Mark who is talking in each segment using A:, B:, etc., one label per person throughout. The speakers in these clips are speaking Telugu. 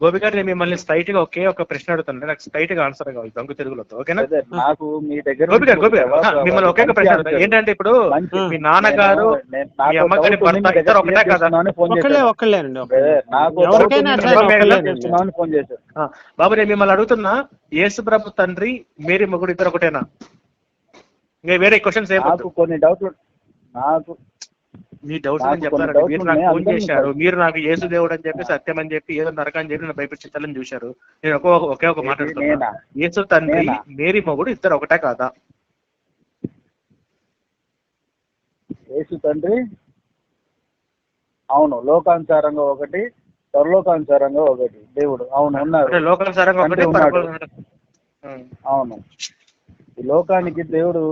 A: గోపి గారు నేను మిమ్మల్ని స్ట్రైట్గా ఒకే ఒక ప్రశ్న అడుగుతాను నాకు స్ట్రైట్గా ఆన్సర్ కావాలి దొంగ తెలుగులో ఓకేనా?
B: నాకు మీ దగ్గర
A: గోపి గారు గోపి గారు మిమ్మల్ని ఒకే ఒక ప్రశ్న. అడుగుతాను ఏంటంటే ఇప్పుడు మీ నాన్నగారు మీ అమ్మగారి భర్త ఇద్దరు ఒకటే కదా? బాబు నేను మిమ్మల్ని అడుగుతున్నా యేసు ప్రభు తండ్రి మేరీ మొగుడు ఇద్దరు ఒకటేనా? ఇంకా వేరే క్వశ్చన్స్ ఏం
B: నాకు కొన్ని డౌట్లు నాకు
A: మీ డౌట్స్ చెప్తాను
B: కొన్ని
A: మీరు నాకు ఫోన్ చేశారు. మీరు నాకు యేసు దేవుడు అని చెప్పి సత్యం అని చెప్పి ఏదో నరకం అని చెప్పి నన్ను భయపెట్టించాలని చూశారు. నేను ఒకే ఒక- ఒకే మాట్లాడుతున్నా
B: నేనా?
A: యేసు తండ్రి? మేరీ మొగుడు ఇద్దరు ఒకటే కాదా?
B: యేసు తండ్రి? అవును. లోకానుసారంగా ఒకటి పరలోకానుసారంగా ఒకటి. దేవుడు. అవును ఉన్నారు.
A: అంటే లోకానుసారంగా ఒకటి.
B: అవును. ఈ లోకానికి దేవుడు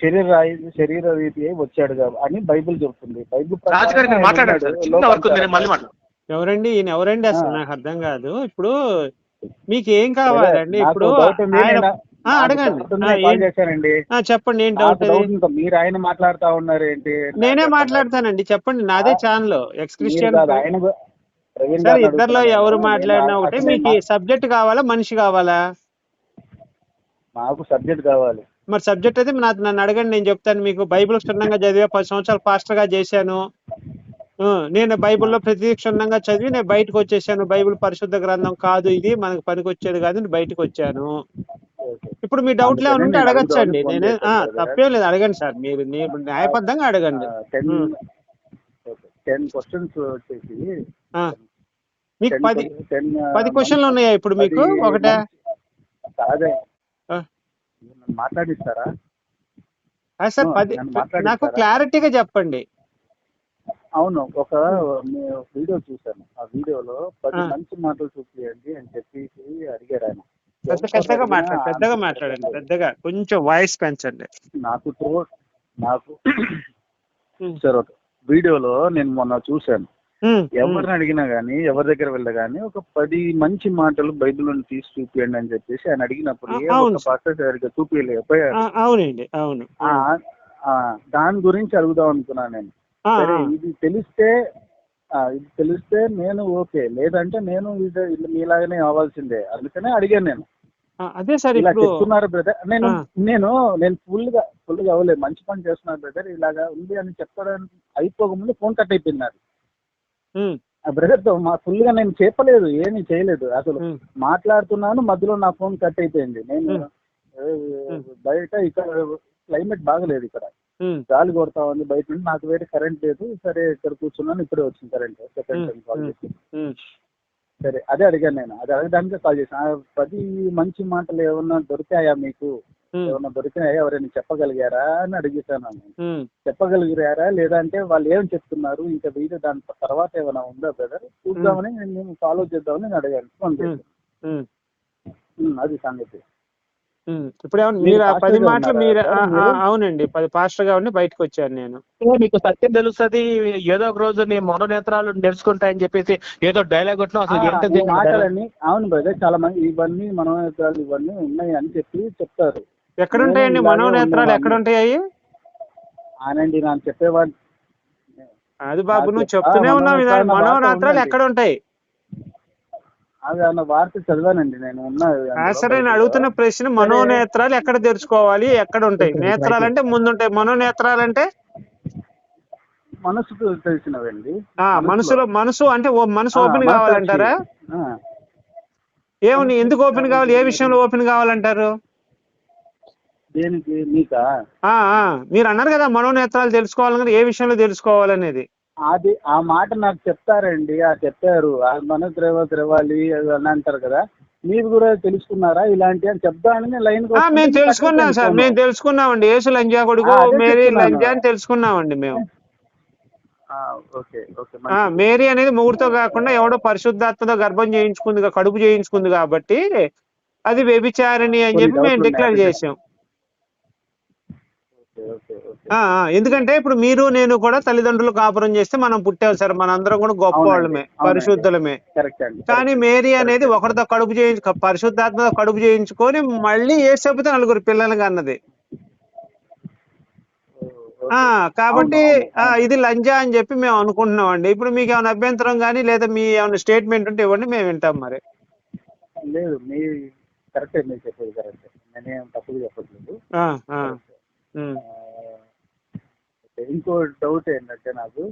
B: శరీర శరీర రీతి అయి వచ్చాడు అని బైబిల్ చెప్తుంది బైబిల్
C: ఎవరండి? ఈయన ఎవరండి అసలు. నాకు అర్థం కాదు. ఇప్పుడు మీకు ఏం కావాలండి ఇప్పుడు అడగండి. చెప్పండి ఏం డౌట్
B: మీరు ఆయన మాట్లాడుతా ఉన్నారు ఏంటి?
C: నేనే మాట్లాడతానండి. చెప్పండి నాదే ఛానల్ ఎక్స్ క్రిస్టియన్ ఇద్దరిలో. ఎవరు మాట్లాడినా ఒకటే. మీకు సబ్జెక్ట్ కావాలా మనిషి కావాలా?
B: నాకు సబ్జెక్ట్ కావాలి.
C: మరి సబ్జెక్ట్ అయితే నాకు నన్ను అడగండి నేను చెప్తాను మీకు. బైబిల్ క్షుణ్ణంగా చదివా పది సంవత్సరాలు పాస్టర్గా చేశాను నేను బైబిల్లో ప్రతి క్షుణ్ణంగా చదివి నేను బయటకు వచ్చేసాను. బైబిల్ పరిశుద్ధ గ్రంథం కాదు ఇది మనకు పనికి వచ్చేది కాదు నేను బయటకు వచ్చాను. ఇప్పుడు మీ డౌట్లు ఏమైనా ఉంటే అడగచ్చండి. నేనే తప్పేం లేదు అడగండి సార్. మీరు న్యాయబద్ధంగా అడగండి.
B: టెన్ క్వశ్చన్స్ వచ్చేసి.
C: మీకు
B: 10
C: పది
B: 10,
C: పది క్వశ్చన్లు ఉన్నాయా ఇప్పుడు మీకు? ఒకటే?
B: కాదే. మాట్లాడిస్తారా?
C: సార్ పది? నాకు క్లారిటీగా చెప్పండి.
B: అవును ఒక వీడియో చూశాను. ఆ వీడియోలో పది. మంచి మాటలు చూపించండి అని చెప్పేసి అడిగారు ఆయన.
C: పెద్ద పెద్దగా పెద్దగా మాట్లాడండి పెద్దగా కొంచెం వాయిస్ పెంచండి.
B: నాకు నాకు. సరే ఒక వీడియోలో నేను మొన్న చూశాను. ఎవరిని అడిగినా గానీ ఎవరి దగ్గర వెళ్ళా గానీ ఒక పది మంచి మాటలు బైబిల్ నుండి తీసి చూపియండి అని చెప్పేసి ఆయన అడిగినప్పుడు ఏ పాస్టర్ సరిగ్గా చూపించలేకపోయారు
C: అవునండి అవును
B: దాని గురించి అడుగుదాం అనుకున్నాను నేను. సరే. ఇది తెలిస్తే ఇది తెలిస్తే నేను ఓకే లేదంటే నేను మీలాగానే అవ్వాల్సిందే అందుకనే అడిగాను నేను.
C: అదే సార్
B: ఇలా చెప్తున్నారు బ్రదర్ నేను. నేను నేను ఫుల్గా ఫుల్గా అవ్వలేదు. మంచి పని చేస్తున్నారు బ్రదర్ ఇలాగా ఉంది అని చెప్పడానికి అయిపోకముందు ఫోన్ కట్ అయిపోయింది ఆ బ్రదర్తో మా ఫుల్గా నేను చెప్పలేదు ఏమీ చేయలేదు. అసలు మాట్లాడుతున్నాను మధ్యలో నా ఫోన్ కట్ అయిపోయింది. నేను బయట ఇక్కడ క్లైమేట్ బాగలేదు ఇక్కడ. గాలి కొడతా ఉంది బయట నుండి నాకు వేరే కరెంట్ లేదు. సరే ఇక్కడ కూర్చున్నాను ఇప్పుడే వచ్చింది current second
C: um,
B: time call
C: um.
B: చేసి.
C: ఉమ్.
B: సరే అదే అడిగాను నేను. అది అడగడానికి కాల్ చేశాను పది మంచి మాటలు ఏమన్నా దొరికాయా మీకు? ఏమన్నా దొరికినాయా? ఎవరైనా చెప్పగలిగారా? అని అడిగేశాను. చెప్పగలిగారా? లేదంటే వాళ్ళు ఏం చెప్తున్నారు? ఇంకా వీడియో దాని తర్వాత ఏమైనా ఉందా బ్రదర్? చూద్దామని నేను ఫాలో చేద్దామని నేను అడిగాను. ఫోన్ అది సంగతి.
C: ఇప్పుడు ఏమన్నా
B: మీరు
C: పది మాటలు మీరు? అవునండి. పది పాస్టర్గా ఉండి బయటకు వచ్చాను నేను.
A: మీకు సత్యం తెలుస్తుంది. ఏదో ఒక రోజు నీ మనోనేత్రాలు నేర్చుకుంటాయని చెప్పేసి ఏదో డైలాగ్ కొట్టినా అసలు
B: మాటలన్నీ అవును బ్రదర్ చాలా మంది ఇవన్నీ మనోనేత్రాలు ఇవన్నీ ఉన్నాయి అని చెప్పి చెప్తారు.
C: ఎక్కడ ఉంటాయండి
B: నేను ఇలాగే
C: మనోనేత్రాలు
B: ఉన్నాను.
C: ఎక్కడ ఉంటాయి
B: ఆనండి నాకు చెప్పేవాడు.
C: అది బాబు నువ్వు చెప్తూనే ఉన్నావు
B: మనోనేత్రాలు.
C: ఎక్కడ ఉంటాయి
B: అది అన్న వార్త చదివానండి నేను. ఉన్న
C: ఆ, సరే నేను అడుగుతున్న ప్రశ్న మనోనేత్రాలు ఎక్కడ తెరుచుకోవాలి? ఎక్కడ ఉంటాయి నేత్రాలు అంటే ముందుంటాయి. మనోనేత్రాలు అంటే
B: మనసుకు తెలిసినవండి.
C: మనసులో. మనసు అంటే ఓ మనసు ఓపెన్. కావాలంటారా?
B: ఆ,
C: ఏమని ఎందుకు ఓపెన్ కావాలి? ఏ విషయంలో ఓపెన్ కావాలంటారు?
B: దేనికి?
C: ఆ, మీరు అన్నారు కదా మనోనేత్రాలు తెలుసుకోవాలని ఏ విషయంలో తెలుసుకోవాలనేది.
B: అది ఆ మాట నాకు చెప్తారండి. ఆ చెప్పారు. ఆ మన ద్రవ ద్రవాలి అని అంటారు కదా. మీరు కూడా తెలుసుకున్నారా? ఇలాంటి అని చెప్దామని లైన్
C: మేము తెలుసుకున్నాం సార్. మేము తెలుసుకున్నామండి. యేసు లంజా కొడుకు మేరీ. లంజా అని తెలుసుకున్నామండి మేము. మేరీ అనేది ముగ్గురుతో కాకుండా ఎవడో పరిశుద్ధాత్మతో గర్భం చేయించుకుంది కడుపు చేయించుకుంది కాబట్టి అది వ్యభిచారిణి అని చెప్పి మేము డిక్లేర్. చేసాం ఎందుకంటే ఇప్పుడు మీరు నేను కూడా తల్లిదండ్రులు కాపురం చేస్తే మనం పుట్టాం సార్. మనందరం కూడా గొప్ప వాళ్ళమే. పరిశుద్ధులమే. కానీ మేరీ అనేది ఒకరితో కడుపు చేయించు పరిశుద్ధాత్మతో కడుపు చేయించుకొని మళ్ళీ ఏ చెబుతే నలుగురు పిల్లలుగా అన్నది ఆ కాబట్టి. ఇది లంజా అని చెప్పి మేము అనుకుంటున్నాం అండి ఇప్పుడు మీకు ఏమైనా అభ్యంతరం కానీ లేదా మీ ఏమైనా స్టేట్మెంట్ ఉంటే ఇవ్వండి మేము వింటాం మరి.
B: లేదు మీ కరెక్టే మీరు చెప్పేది కరెక్టే. నేనేం తప్పుగా చెప్పట్లేదు
C: ఆ, ఆ,
B: కరెక్టే.
C: ఉమ్,
B: ఆ, ఓకే. ఇంకో డౌట్ ఏంటంటే నాకు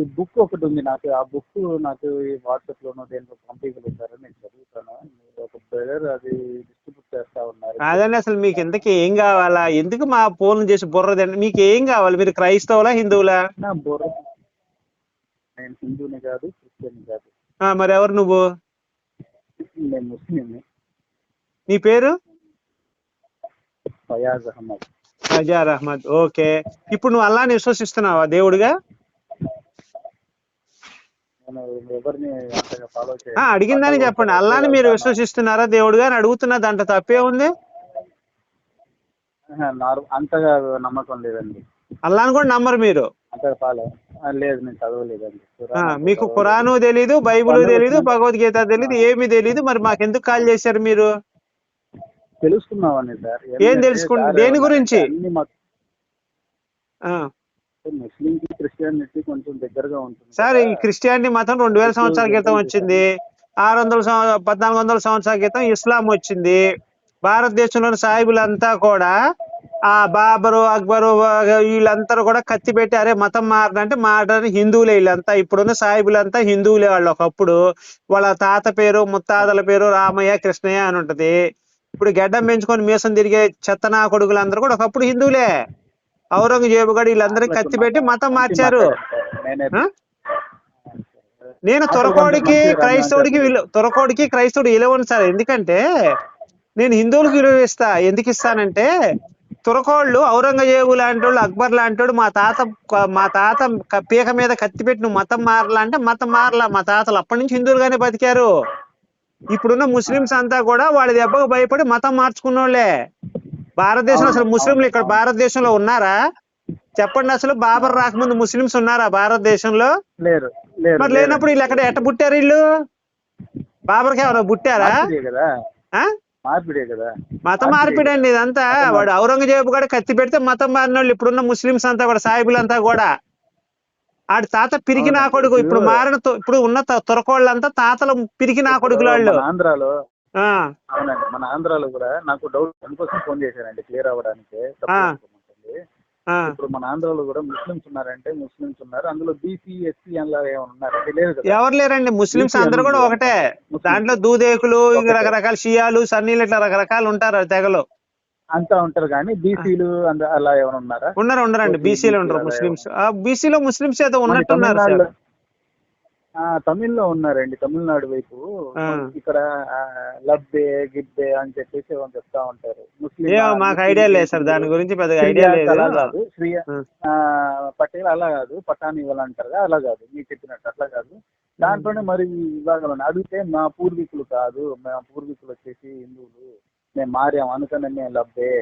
B: ఈ బుక్ ఒకటి ఉంది నాకు. ఆ బుక్ నాకు ఈ వాట్సాప్ లోనో దేంట్లో పంపించగలుగుతారో నేను చదువుతాను. ఒక బ్రదర్ అది డిస్ట్రిబ్యూట్ చేస్తా ఉన్నారు.
C: కాదండి అసలు మీకు ఇంతకీ ఏం కావాలా? ఎందుకు మా ఫోన్ చేసి బుర్రదండి మీకు ఏం కావాలి? మీరు క్రైస్తవులా హిందువులా?
B: నా బుర్ర నేను హిందూని కాదు క్రిస్టియన్ కాదు.
C: ఆ, మరి ఎవరు నువ్వు?
B: నేను ముస్లింని
C: నీ పేరు?
B: ఫయాజ్ అహ్మద్.
C: అజార్ అహ్మద్ ఓకే. ఇప్పుడు నువ్వు అల్లాని విశ్వసిస్తున్నావా దేవుడిగా? అడిగిందని చెప్పండి. అల్లాని మీరు విశ్వసిస్తున్నారా దేవుడిగా అని అడుగుతున్నా దాంట్లో తప్పే ఉంది?
B: అంతగా నమ్మకం లేదండి.
C: అల్లాని కూడా నమ్మరు మీరు?
B: లేదు నేను చదవలేదండి.
C: మీకు. ఖురాను తెలీదు బైబుల్ తెలీదు భగవద్గీత తెలీదు ఏమీ తెలీదు. మరి మాకెందుకు కాల్ చేశారు మీరు?
B: తెలుసుకున్నామండి సార్.
C: ఏం తెలుసుకున్న- దేని గురించి?
B: ముస్లిం కి క్రిస్టియానిటీ కొంచెం దగ్గరగా ఉంటుంది
C: సార్ ఈ. క్రిస్టియానిటీ మతం రెండు వేల సంవత్సరాల క్రితం వచ్చింది. ఆరు వందల పద్నాలుగు వందల సంవత్సరాల క్రితం ఇస్లాం వచ్చింది. భారతదేశంలోని సాహిబులంతా కూడా ఆ బాబరు అక్బరు వీళ్ళందరూ కూడా కత్తి పెట్టి అరే మతం మారడంటే మారడానికి హిందువులే వీళ్ళంతా. ఇప్పుడున్న సాహిబులంతా హిందువులే వాళ్ళు ఒకప్పుడు. వాళ్ళ తాత పేరు ముత్తాతల పేరు రామయ్య కృష్ణయ్య అని ఉంటది. ఇప్పుడు గెడ్డం పెంచుకొని మీసం తిరిగే చెత్తనా కొడుకులందరూ కూడా ఒకప్పుడు హిందువులే. ఔరంగజేబు గడు వీళ్ళందరికీ కత్తి పెట్టి మతం మార్చారు.
B: నేనే
C: తురకోడికి క్రైస్తవుడికి తురకోడికి క్రైస్తవుడు విలువను సార్. ఎందుకంటే నేను హిందువులకు విలువ ఇస్తా. ఎందుకు ఇస్తానంటే తురకోళ్ళు ఔరంగజేబు లాంటి వాళ్ళు అక్బర్ లాంటి వాడు మా తాత మా తాత పీక మీద కత్తి పెట్టి నువ్వు మతం మారలా అంటే మతం మారలా. మా తాతలు అప్పటి నుంచి హిందువులుగానే బతికారు. ఇప్పుడున్న ముస్లిమ్స్ అంతా కూడా వాళ్ళ దెబ్బకు భయపడి మతం మార్చుకున్నోళ్ళే. భారతదేశంలో అసలు ముస్లింలు ఇక్కడ భారతదేశంలో ఉన్నారా? చెప్పండి అసలు బాబర్ రాకముందు ముస్లిమ్స్ ఉన్నారా భారతదేశంలో?
B: లేరు
C: మరి లేనప్పుడు వీళ్ళు ఎక్కడ ఎట్ట పుట్టారు వీళ్ళు? బాబర్కి ఏమైనా పుట్టారా?
B: మార్పిడే కదా?
C: మతం మార్పిడి అండి ఇదంతా వాడు ఔరంగజేబు కూడా కత్తి పెడితే మతం మారిన వాళ్ళు ఇప్పుడున్న ముస్లిమ్స్ అంతా కూడా సాయిబులంతా కూడా. ఆడి తాత పిరికి నా. కొడుకు. ఇప్పుడు మారిన ఇప్పుడు ఉన్న తురకోళ్ళంతా తాతలు పిరికి నా కొడుకులు వాళ్ళు.
B: ఆంధ్రాలో అవునండి. మన ఆంధ్రాలో కూడా నాకు డౌట్ అందుకోసం ఫోన్ చేశానండి క్లియర్ అవ్వడానికి. ఇప్పుడు మన ఆంధ్రాలో కూడా ముస్లిమ్స్ ఉన్నారంటే ముస్లిమ్స్ ఉన్నారు. అందులో బీసీ ఎస్సీ
C: ఎవరు లేరండి. ముస్లిమ్స్ అందరూ కూడా ఒకటే. దాంట్లో దూదేకులు. రకరకాల షియాలు సన్నీలు ఇట్లా రకరకాలు ఉంటారు తెగలు.
B: అంతా ఉంటారు కానీ బీసీలు అలా ఏమైనా ఉన్నారా?
C: ఉన్నారు
B: ఓకే,
C: బీసీలో
B: అలా
C: ముస్లిమ్స్. బీసీలో ముస్లిమ్స్ ఏదో ఉన్నట్టున్నారు
B: తమిళ్ళో ఉన్నారండి తమిళనాడు వైపు. ఇక్కడ లబ్బే గిబ్బే అని చెప్పేసి చెప్తా ఉంటారు. ముస్లిం
C: మాకు ఐడియా లేదు సార్ దాని గురించి పెద్దగా ఐడియా లేదు. ఆ,
B: పటేల్ అలా కాదు పటాని ఇవ్వాలి అంటారు అలా కాదు. మీరు చెప్పినట్టు అట్లా కాదు. దాంట్లోనే మరి విభాగాలు. అడిగితే మా పూర్వీకులు కాదు మా పూర్వీకులు వచ్చేసి హిందువులు మేము మారాం అందుకనే మేము. లబ్బే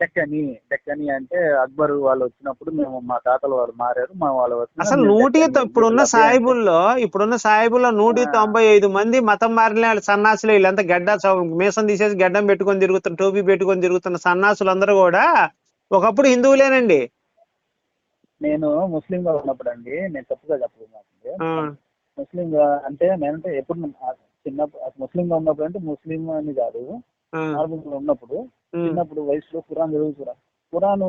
B: డెక్కని డెక్కని అంటే అక్బర్ వాళ్ళు వచ్చినప్పుడు మేము మా తాతలు వాళ్ళు మారారు మా వాళ్ళు
C: అసలు నూటి ఇప్పుడున్న సాయిబుల్లో ఇప్పుడున్న సాయిబుల్లో నూటి. తొంభై ఐదు మంది మతం మారిన సన్నాసులు వీళ్ళంతా గడ్డ మీసం తీసేసి గడ్డం పెట్టుకొని తిరుగుతున్న టోపీ పెట్టుకొని తిరుగుతున్న సన్నాసులు అందరూ కూడా ఒకప్పుడు హిందువులేనండి.
B: నేను ముస్లిం గా ఉన్నప్పుడు అండి నేను తప్పుగా చెప్పలేదు
C: ఆ,
B: ముస్లిం గా అంటే నేనంటే ఎప్పుడు చిన్న ముస్లిం గా ఉన్నప్పుడు అంటే ముస్లిం అని కాదు నార్మల్గా ఉన్నప్పుడు చిన్నప్పుడు వయసులో ఖురాన్ చదువుతురా ఖురాన్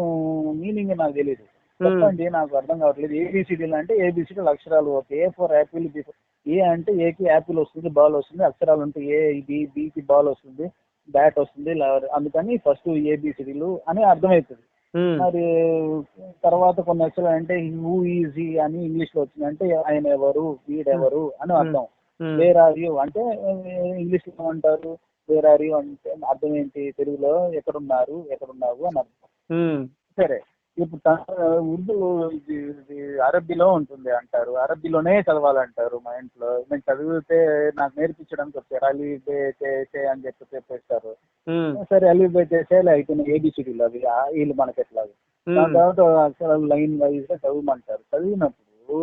B: మీనింగ్ నాకు తెలియదు చెప్పండి నాకు అర్థం కావట్లేదు. ఏబిసిడీలు అంటే ఏబిసిడీలు అక్షరాలు. Okay A for apple B A అంటే ఏకి యాపిల్ వస్తుంది బాల్ వస్తుంది అక్షరాలు ఉంటే ఏ బి బికి బాల్ వస్తుంది బ్యాట్ వస్తుంది అందుకని ఫస్ట్ ఏబిసిడీలు అని అర్థమవుతుంది. మరి తర్వాత కొన్ని అక్షరాలు అంటే హూ ఈజీ అని ఇంగ్లీష్లో వచ్చింది అంటే ఆయన ఎవరు వీడెవరు అని అర్థం. వేర్ ఆర్ యూ అంటే ఇంగ్లీష్లో ఏమంటారు? వేర్ ఆర్ యూ అంటే అర్థం ఏంటి? తెలుగులో ఎక్కడున్నారు? ఎక్కడున్నావు? అని అర్థం.
C: ఉమ్,
B: సరే. ఇప్పుడు ఉర్దూ అరబ్బీలో ఉంటుంది అంటారు. అరబ్బీలోనే చదవాలంటారు మా ఇంట్లో. నేను చదివితే నాకు నేర్పించడానికి వచ్చారు. అలీ బే చే చే అని చెప్పి చెప్పేస్తారు.
C: ఉమ్,
B: సరే అలీ బే చేసేయాలి అయిపోయినాయి ఏబిసిడీలు అవి. వీళ్ళు మనకి ఎట్లా దాని
C: ఉమ్,
B: తర్వాత అక్షరాలు లైన్ వైజ్గా చదవమంటారు. చదివినప్పుడు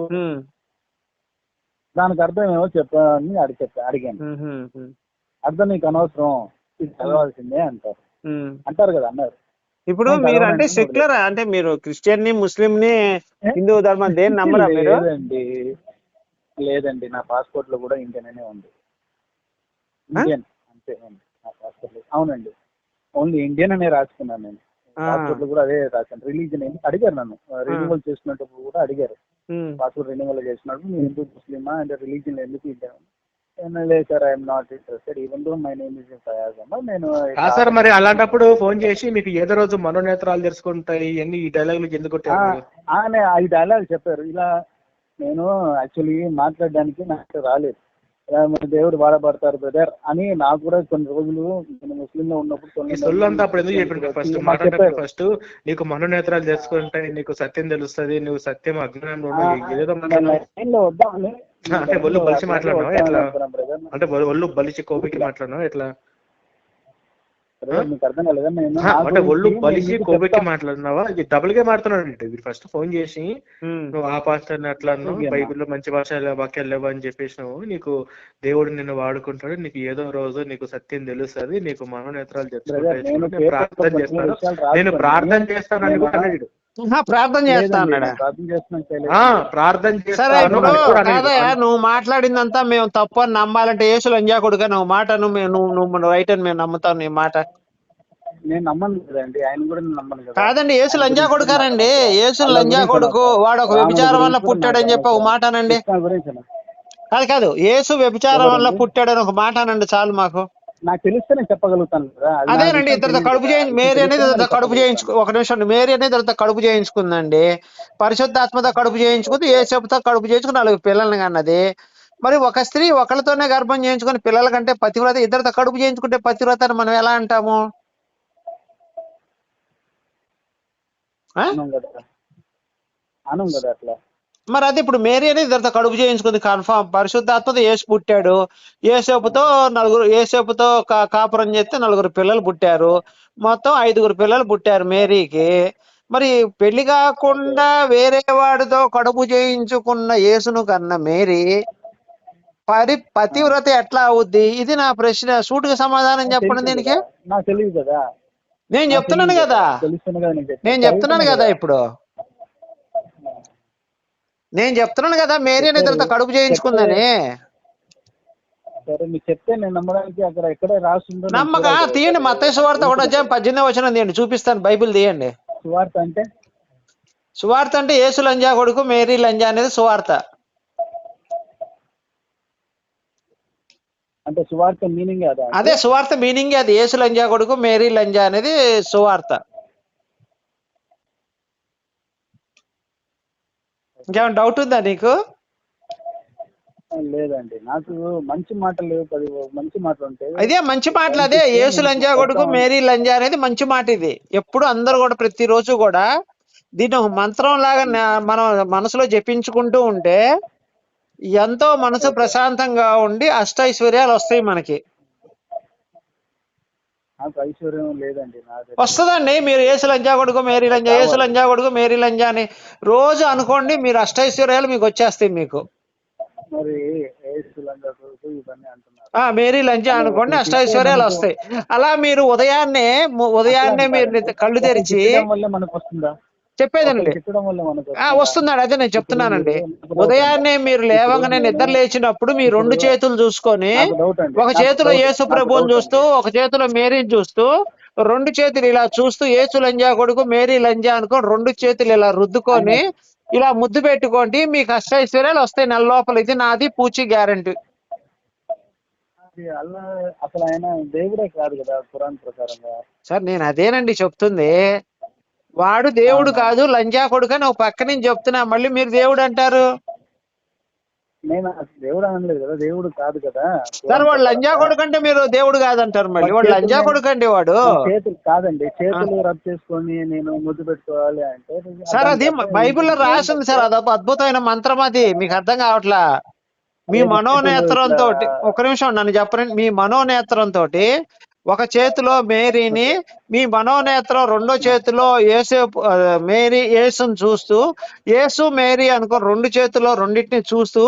B: దానికి అర్థం ఏమో చెప్పని అడిగి చెప్పా అడిగాను. అర్థం నీకు అనవసరం ఇది చదవాల్సిందే అంటారు. అంటారు కదా అన్నారు.
C: ఇప్పుడు మీరు అంటే సెక్యులర్ అంటే మీరు క్రిస్టియన్ని ముస్లిం ని హిందూ ధర్మం దేని నమ్మరా మీరు?
B: లేదండి. లేదండి నా పాస్పోర్ట్లో కూడా ఇండియన్ అనే ఉంది ఇండియన్ అంతే నా పాస్పోర్ట్లో అవునండి. ఓన్లీ ఇండియన్ అనే రాసుకున్నాను నేను. పాస్పోర్ట్లో కూడా అదే రాశాను. రిలీజన్ ఏంటి అడిగారు నన్ను. రెన్యువల్ చేసుకున్నప్పుడు కూడా అడిగారు. పాస్పోర్ట్ రెన్యువల్ చేసినప్పుడు మీరు హిందూ ముస్లిమా? అండ్ రిలీజన్ ఎందుకు నేను లేదు sir I'm not interested even though my name is Fayaz అమ్మ నేను
A: ఆ సార్ మరి అలాంటప్పుడు ఫోన్ చేసి మీకు ఏదో రోజు మనోనేత్రాలు తెలుసుకుంటాయి ఇవన్నీ ఈ డైలాగులు ఎందుకు
B: ఐదు డైలాగ్ చెప్పారు. ఇలా నేను యాక్చువల్లీ మాట్లాడడానికి నాకు రాలేదు. దేవుడు వాడబడతారు బ్రదర్ అని నాకు కూడా కొన్ని రోజులు నేను ముస్లిం లో ఉన్నప్పుడు
A: సొల్లు అంతా అప్పుడు ఎందుకు చెప్పిండు? ఫస్ట్ మాట్లాడేటప్పుడు ఫస్ట్ నీకు మనోనేత్రాలు తెలుసుకుంటాయి నీకు సత్యం తెలుస్తుంది నువ్వు సత్యం అజ్ఞానంలో అంటే ఒళ్ళు బలిసి మాట్లాడినావా ఎట్లా? అంటే ఒళ్ళు- బలిసి కోపికి మాట్లాడినావు ఎట్లా
B: మీకు అర్థం కాలేదా నేను
A: ఆ,
B: నా
A: అంటే ఒళ్ళు కోపికి
B: చెప్తా.
A: మాట్లాడినావా డబుల్గా మాట్లాడుతున్నాడు వీడు ఫస్ట్ ఫోన్ చేసి. నువ్వు ఆ పాస్టర్ అట్లా. బైబిల్లో మంచి భాష వాక్యాలు లేవు అని చెప్పేసినావు నీకు దేవుడు నిన్ను వాడుకుంటాడు నీకు ఏదో రోజు నీకు సత్యం తెలుస్తుంది నీకు మనోనేత్రాలు
B: నేను పేపర్లో
A: ప్రార్థన చేస్తాను
B: విషయాలు
A: నేను. ప్రార్థన చేస్తానని కూడా అన్నాడు వీడు.
C: ఆహా, ప్రార్థన చేస్తా అన్నాడా?
B: ప్రార్థన
C: నువ్వు మాట్లాడిందంతా మేము తప్పు అని నమ్మాలంటే యేసు లంజా కొడుక నువ్వు మాట నువ్వు మేము- నువ్వు నువ్వు రైట్ అని మేము నమ్ముతాం నీ మాట.
B: నేను నమ్మను కదండి ఆయన కూడా నేను నమ్మను కదా.
C: కాదండి యేసు లంజా కొడుకానండి యేసు లంజా కొడుకు వాడు ఒక వ్యభిచారం వల్ల పుట్టాడని చెప్పి ఒక మాట అనండి. కాదు కాదు యేసు వ్యభిచారం వల్ల పుట్టాడని ఒక మాట అనండి చాలు మాకు.
B: నాకు తెలిస్తే నేను చెప్పగలుగుతాను కదా.
C: అదేనండి
B: తెలియదు
C: కడుపు. చేయించు మేరీ అనేది కడుపు చేయించుకు ఒక నిమిషం. మేరీ అనేది ఇద్దరితో కడుపు చేయించుకుందండి. పరిశుద్ధాత్మతో కడుపు చేయించుకుంది ఏ చెబుతో కడుపు చేయించుకుని నాలుగు పిల్లల్ని కన్నది. మరి ఒక స్త్రీ ఒకళ్ళతోనే గర్భం చేయించుకుని పిల్లల కంటే పతివ్రత ఇద్దరితో కడుపు చేయించుకుంటే పతివ్రత అని మనం ఎలా అంటాము?
B: అనం కదా అట్లా.
C: మరి అది ఇప్పుడు మేరీ అనేది ఇద్దరితో కడుపు చేయించుకుంది కన్ఫామ్ పరిశుద్ధాత్మతో ఏసు పుట్టాడు. ఏసేపుతో నలుగురు ఏసేపుతో కాపురం చేస్తే నలుగురు పిల్లలు పుట్టారు. మొత్తం ఐదుగురు పిల్లలు పుట్టారు మేరీకి. మరి పెళ్ళి కాకుండా వేరే వాడితో కడుపు చేయించుకున్న యేసును కన్న మేరీ పరి పతివ్రత ఎట్లా అవుద్ది? ఇది నా ప్రశ్న. సూటిగా సమాధానం చెప్పండి దీనికి.
B: నాకు తెలియదు కదా.
C: నేను చెప్తున్నాను కదా.
B: నేను
C: చెప్తున్నాను కదా ఇప్పుడు. నేను చెప్తున్నాను కదా మేరీ అని ఇద్దరితో కడుపు చేయించుకుందని.
B: సరే చెప్తే నేను నమ్మడానికి అక్కడ ఎక్కడ రాసిందో నేను
C: నమ్మక. తీయండి మత్తయి సువార్త ఒకటి అధ్యాయం పద్దెనిమిది వచ్చిన తీయండి చూపిస్తాను బైబిల్ తీయండి.
B: సువార్త అంటే?
C: సువార్త అంటే యేసు లంజా కొడుకు మేరీ లంజా అనేది సువార్త.
B: అంటే సువార్త మీనింగ్ అదా?
C: అదే సువార్త మీనింగ్ అది యేసు లంజా కొడుకు మేరీ లంజా అనేది సువార్త. ఇంకేమైనా డౌట్ ఉందా నీకు?
B: లేదండి. నాకు మంచి మాటలు పది మంచి మాటలు ఉంటాయి
C: అదే మంచి మాటలు అదే. యేసు లంజా కొడుకు మేరీ లంజా అనేది మంచి మాట ఇది. ఎప్పుడు అందరూ కూడా ప్రతిరోజు కూడా దీన్ని ఒక మంత్రం లాగా మనం మనసులో జపించుకుంటూ ఉంటే ఎంతో మనసు ప్రశాంతంగా ఉండి అష్టైశ్వర్యాలు వస్తాయి మనకి.
B: నాకు ఐశ్వర్యం లేదండి
C: వస్తుందండి మీరు ఏసు లంజా కొడుకు మేరీ లంజా ఏసు లంజా కొడుకు మేరీ లంజా అని. రోజు అనుకోండి మీరు అష్టైశ్వర్యాలు మీకు వచ్చేస్తాయి మీకు.
B: మరి ఏసులంగా కొడుకు ఇవన్నీ అంటున్నారు.
C: ఆ మేరీ లంజా అనుకోండి అష్టైశ్వర్యాలు వస్తాయి. అలా మీరు ఉదయాన్నే ఉదయాన్నే మీరు కళ్ళు తెరిచి
B: మనకు వస్తుందా?
C: చెప్పేదండి. వస్తున్నాడు. అదే నేను చెప్తున్నానండి. ఉదయాన్నే మీరు లేవగానే నిద్ర లేచినప్పుడు మీ రెండు చేతులు చూసుకొని ఒక చేతిలో యేసు ప్రభువుని చూస్తూ. ఒక చేతిలో మేరీని చూస్తూ రెండు చేతులు ఇలా చూస్తూ యేసు లంజా కొడుకు మేరీ లంజా అనుకొని రెండు చేతులు ఇలా రుద్దుకొని ఇలా ముద్దు పెట్టుకోండి. మీకు అష్టైశ్వర్యాలు వస్తాయి నెల లోపల. ఇది నాది పూచి గ్యారంటీ.
B: అసలు ఆయన దేవుడే కాదు కదా ఖురాన్ ప్రకారంగా.
C: సార్ నేను అదేనండి చెప్తుంది. వాడు దేవుడు కాదు లంజా కొడుకు అని ఒక పక్క నుంచి చెప్తున్నా. మళ్ళీ మీరు దేవుడు అంటారు?
B: నేను దేవుడు అనలేదు కదా దేవుడు కాదు కదా.
C: సార్ వాడు లంజా కొడుకు అంటే మీరు దేవుడు కాదంటారు మళ్ళీ. వాడు లంజా కొడుకు అండి వాడు.
B: చేతులు కాదండి. చేతులు రబ్ చేసుకొని నేను ముద్దు పెట్టుకోవాలి అంటే
C: సార్ అది బైబిల్లో రాసింది సార్ అదొక అద్భుతమైన మంత్రం అది. మీకు అర్థం కావట్లా? మీ మనోనేత్రంతో ఒక నిమిషం నన్ను చెప్పండి. మీ మనోనేత్రంతో ఒక చేతిలో మేరీని మీ మనోనేత్రం రెండో చేతిలో ఏసు మేరీ యేసుని చూస్తూ యేసు మేరీ అనుకో రెండు చేతిలో రెండింటిని చూస్తూ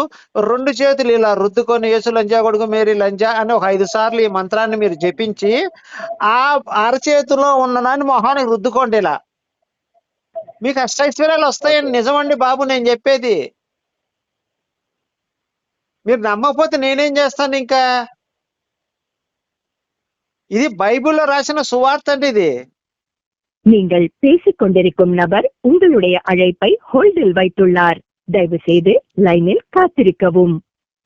C: రెండు చేతులు ఇలా రుద్దుకొని యేసు లంజా కొడుకు మేరీ లంజా అని ఒక ఐదు సార్లు ఈ మంత్రాన్ని మీరు జపించి ఆ అరచేతిలో ఉన్నదాన్ని మొహానికి రుద్దుకోండి ఇలా. మీకు అష్టైశ్వర్యాలు వస్తాయండి నిజమండి బాబు నేను చెప్పేది. మీరు నమ్మకపోతే నేనేం చేస్తాను ఇంకా? ఇది బైబిల్లో రాసిన సువార్త అండి ఇది
D: நீங்கள் பேசிக் கொண்டிருக்கும் நபர் உங்களுடைய அழைப்பை ஹோல்டில் வைத்துள்ளார் தயவு செய்து லைனில் காத்திருக்கவும்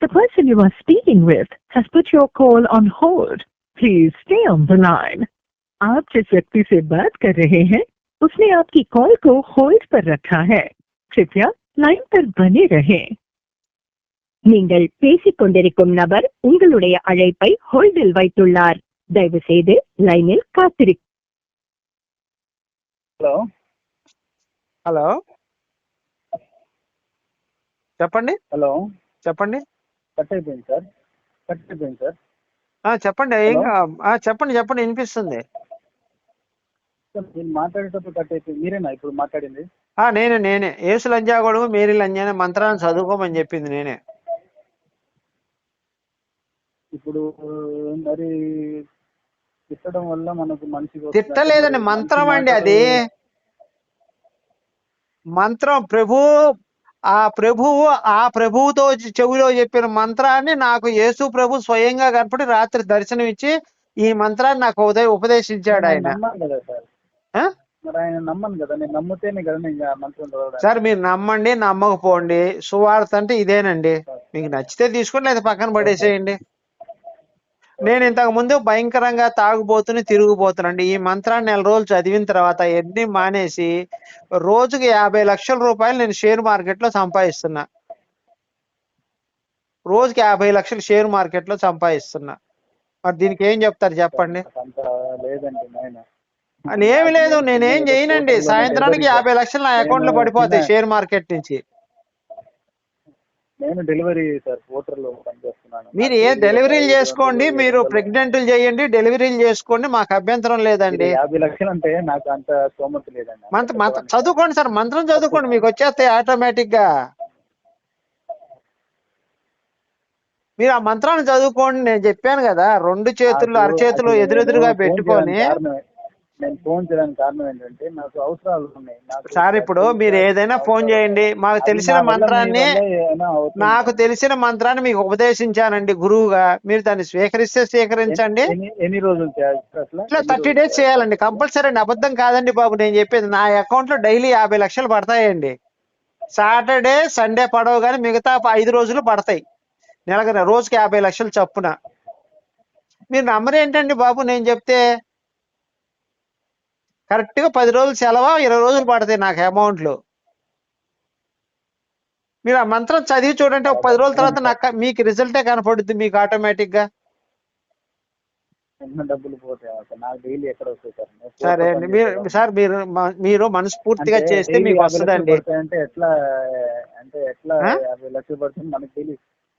D: The person you are speaking with has put your call on hold. Please stay on the line. आप जिस व्यक्ति से बात कर रहे हैं उसने आपकी कॉल को होल्ड पर रखा है कृपया लाइन पर बने रहें நீங்கள் பேசிக் கொண்டிருக்கும் நபர் உங்களுடைய அழைப்பை ஹோல்டில் வைத்துள்ளார் தயவு செய்து லைனில் காத்திரு
B: హలో
C: హలో చెప్పండి
B: హలో
C: చెప్పండి
B: కట్ అయిపోయింది సార్ కట్ అయిపోయింది సార్
C: ఆ చెప్పండి ఏం
B: Hello?
C: కా- ఆ, చెప్పండి చెప్పండి వినిపిస్తుంది
B: సార్ నేను మాట్లాడేటప్పుడు కట్ అయిపోయింది మీరేనా ఇప్పుడు మాట్లాడింది
C: ఆ నేనే నేనే ఏసు లంజా కొడుకు మేరీ లంజా అనే మంత్రాన్ని చదువుకోమని చెప్పింది నేనే
B: ఇప్పుడు మరి తిట్టడం వల్ల మనకు మంచిగా
C: తిట్టలేదండి మంత్రం అండి అది. మంత్రం ప్రభు ఆ ప్రభువు ఆ ప్రభువుతో చెవిలో చెప్పిన మంత్రాన్ని నాకు యేసు ప్రభు స్వయంగా కనపడి రాత్రి దర్శనం ఇచ్చి ఈ మంత్రాన్ని నాకు ఉదయం ఉపదేశించాడు ఆయన.
B: సార్? మరి ఆయన నమ్మను కదా నేను నమ్మితేనే కదా నేను ఆ మంత్రం చదవడానికి.
C: సార్ మీరు నమ్మండి నమ్మకపోండి. సువార్త అంటే ఇదేనండి. మీకు నచ్చితే తీసుకొని లేదా పక్కన పడేసేయండి. నేను ఇంతకు ముందు భయంకరంగా తాగుబోతుని తిరుగుబోతున్నాండి. ఈ మంత్రాన్ని నెల రోజులు చదివిన తర్వాత ఎన్ని మానేసి రోజుకి యాభై లక్షల రూపాయలు నేను షేర్ మార్కెట్లో సంపాదిస్తున్నా. రోజుకి యాభై లక్షలు షేర్ మార్కెట్లో సంపాదిస్తున్నా. మరి దీనికి ఏం చెప్తారు చెప్పండి? ఏమి లేదు నేనేం చేయనండి. సాయంత్రానికి యాభై లక్షలు నా అకౌంట్లో పడిపోతాయి షేర్ మార్కెట్ నుంచి.
B: నేను డెలివరీ సార్ పోర్టర్లో పనిచేస్తున్నాను
C: మీరు ఏ డెలివరీలు చేసుకోండి మీరు ప్రెగ్నెంట్లు చేయండి డెలివరీలు చేసుకోండి మాకు అభ్యంతరం లేదండి.
B: యాభై లక్షలు అంటే నాకు అంత స్తోమత లేదండి.
C: మంత్ర. చదువుకోండి సార్ మంత్రం చదువుకోండి మీకు వచ్చేస్తాయి ఆటోమేటిక్గా మీరు ఆ మంత్రాన్ని చదువుకోండి నేను చెప్పాను కదా రెండు చేతులు అరచేతులు ఎదురెదురుగా పెట్టుకొని
B: నేను ఫోన్ చేయడానికి కారణం ఏంటంటే నాకు అవసరాలు ఉన్నాయి.
C: సార్ ఇప్పుడు మీరు ఏదైనా ఫోన్ చేయండి. మాకు తెలిసిన మంత్రాన్ని. నాకు తెలిసిన మంత్రాన్ని మీకు ఉపదేశించానండి గురువుగా. మీరు దాన్ని స్వీకరిస్తే స్వీకరించండి.
B: ఎన్ని- రోజులు
C: ఇట్లా థర్టీ డేస్ చేయాలండి. కంపల్సరీ అండి. అబద్ధం కాదండి బాబు నేను చెప్పేది. నా అకౌంట్లో డైలీ యాభై లక్షలు పడతాయండి. సాటర్డే సండే పడవు కానీ మిగతా ఐదు రోజులు పడతాయి. నెలకు రోజుకి యాభై లక్షలు చప్పున. మీరు నమ్మరు ఏంటండి బాబు? నేను చెప్తే కరెక్ట్గా పది రోజులు సెలవా ఇరవై రోజులు పడతాయి నాకు అమౌంట్లు. మీరు ఆ మంత్రం చదివి చూడండి ఒక పది రోజుల తర్వాత నాకు మీకు రిజల్టే కనపడుద్ది మీకు ఆటోమేటిక్గా
B: ఎన్ని డబ్బులు పోతాయి అసలు నాకు డైలీ ఎక్కడ వస్తాయి సార్?
C: అండి. మీరు. సార్ మీరు మీరు మనస్ఫూర్తిగా చేస్తే మీకు వస్తుందండి.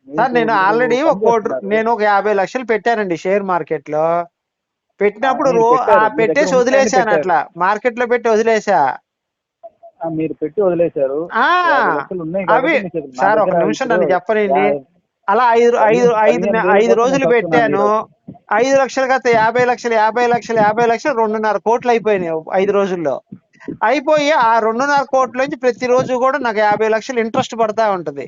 C: సార్ నేను ఆల్రెడీ ఒక కోటి నేను ఒక యాభై లక్షలు పెట్టానండి షేర్ మార్కెట్లో పెట్టినప్పుడు రో పెట్టేసి వదిలేసాను. అట్లా. మార్కెట్లో పెట్టి వదిలేసా
B: మీరు పెట్టి వదిలేశారు.
C: అవి సార్ ఒక నిమిషం నన్ను చెప్పనండి అలా ఐదు ఐదు ఐదు ఐదు రోజులు పెట్టాను. ఐదు లక్షలు కాస్త యాభై లక్షలు యాభై లక్షలు యాభై లక్షలు రెండున్నర కోట్లు అయిపోయినాయి ఐదు రోజుల్లో. అయిపోయి ఆ రెండున్నర కోట్ల నుంచి ప్రతిరోజు కూడా నాకు యాభై లక్షలు ఇంట్రెస్ట్ పడతా ఉంటది.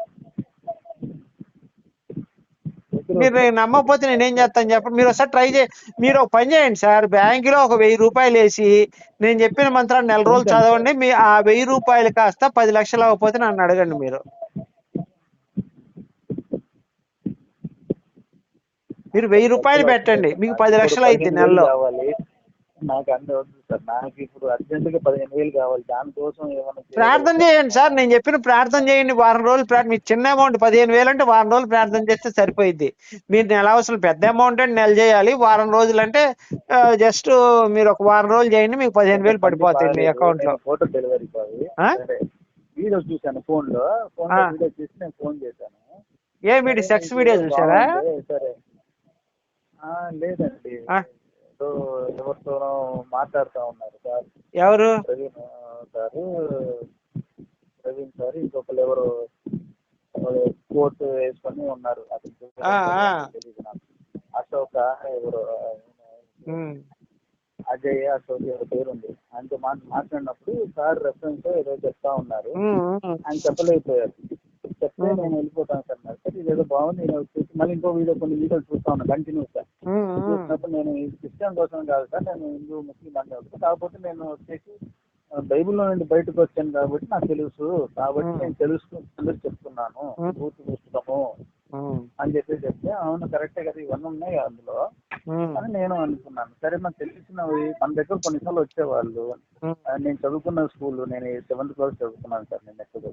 C: మీరు నమ్మకపోతే నేను ఏం చేస్తాను చెప్పండి మీరు ఒకసారి ట్రై చేయ మీరు ఒక పని చేయండి సార్. బ్యాంకులో ఒక వెయ్యి రూపాయలు వేసి నేను చెప్పిన మంత్రాన్ని నెల రోజులు చదవండి. మీ ఆ వెయ్యి రూపాయలు కాస్త పది లక్షలు అవ్వకపోతే నన్ను అడగండి మీరు. మీరు వెయ్యి రూపాయలు పెట్టండి. మీకు పది లక్షలు అయింది
B: వేలు
C: నెలలో.
B: కావాలి. నాకు అన్ని వద్దు సార్. నాకు ఇప్పుడు అర్జెంట్గా పదిహేను వేలు కావాలి. దానికోసం ఏమైనా?
C: ప్రార్థన చేయండి సార్. నేను చెప్పిన ప్రార్థన చేయండి. వారం రోజులు ప్రార్థన మీకు చిన్న అమౌంట్ పదిహేను వేలు అంటే వారం రోజులు ప్రార్థన చేస్తే సరిపోయింది మీరు నెల అవసరం. పెద్ద అమౌంట్ అంటే నెల చేయాలి. వారం రోజులు అంటే జస్ట్ మీరు ఒక వారం రోజులు చేయండి. మీకు పదిహేను వేలు పడిపోతాయి మీ
B: అకౌంట్లో ఫోటో డెలివరీ వీడియో చూశాను ఫోన్లో ఫోన్ వీడియో చూసి నేను ఫోన్ చేశాను.
C: ఏ వీడియో సెక్స్ వీడియో చూసారా
B: లేదండి.
C: ఆ.
B: ఎవరితోనో మాట్లాడుతూ ఉన్నారు సార్.
C: ఎవరు?
B: ప్రవీణ్ సారు. ప్రవీణ్ సార్ ఇంకొకరు ఎవరు కోట్ వేసుకొని ఉన్నారు. అది నాకు. అశోక ఎవరు అజయ్ అశోక్ ఎవరి పేరు ఉంది ఆయనతో మాట్లాడినప్పుడు సార్ రెఫరెన్స్ ఏదో చెప్తా ఉన్నారు. ఆయన చెప్పలేకపోయారు. చెప్తే నేను వెళ్ళిపోతాను సార్. మరి సార్ ఇదేదో బాగుంది నేను వచ్చేసి మళ్ళీ ఇంకో వీడియో కొన్ని వీడియోలు చూస్తా ఉన్నాను
C: ఉమ్, ఉమ్.
B: చూసినప్పుడు నేను క్రిస్టియన్ కోసం కాదు సార్ నేను హిందూ ముస్లిం అన్నీ వస్తాను కాకపోతే నేను వచ్చేసి బైబిల్లో నుండి బయటకు వచ్చాను కాబట్టి నాకు తెలుసు. కాబట్టి. నేను తెలుసుకుంటూ చెప్తున్నాను. పూర్తి పుస్తకము అని చెప్పి చెప్తే అవును కరెక్టే కదా ఇవన్నీ ఉన్నాయి అందులో. అని నేను అనుకున్నాను. సరే నాకు తెలిసినవి మన దగ్గర కొన్నిసార్లు వచ్చేవాళ్ళు. నేను చదువుకున్న స్కూల్ నేను సెవెంత్ క్లాస్ చదువుకున్నాను సార్ నేను ఎక్కడ.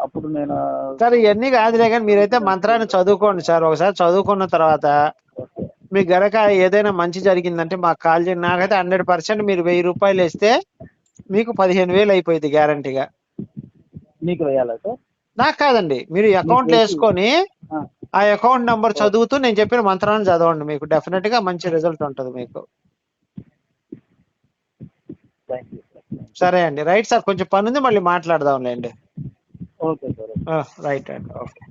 B: అప్పుడు నేను
C: సార్ ఇవన్నీ కాదులే కానీ మీరైతే మంత్రాన్ని చదువుకోండి సార్. ఒకసారి చదువుకున్న తర్వాత మీకు గనక ఏదైనా మంచి జరిగిందంటే మాకు కాల్ చేయండి. నాకైతే హండ్రెడ్ పర్సెంట్ మీరు వెయ్యి రూపాయలు వేస్తే మీకు పదిహేను వేలు అయిపోయింది గ్యారంటీగా.
B: మీకు వేయాలా సార్?
C: నాకు కాదండి. మీరు అకౌంట్
B: వేసి-
C: వేసుకొని
B: ఆ,
C: అకౌంట్ నంబర్ చదువుతూ నేను చెప్పిన మంత్రాన్ని చదవండి మీకు. డెఫినెట్గా మంచి రిజల్ట్ ఉంటుంది మీకు.
B: సరే
C: అండి. రైట్ సార్ కొంచెం పని ఉంది మళ్ళీ మాట్లాడదాంలేండి.
B: Okay, sir.
C: Okay. Ah, right, right. Okay.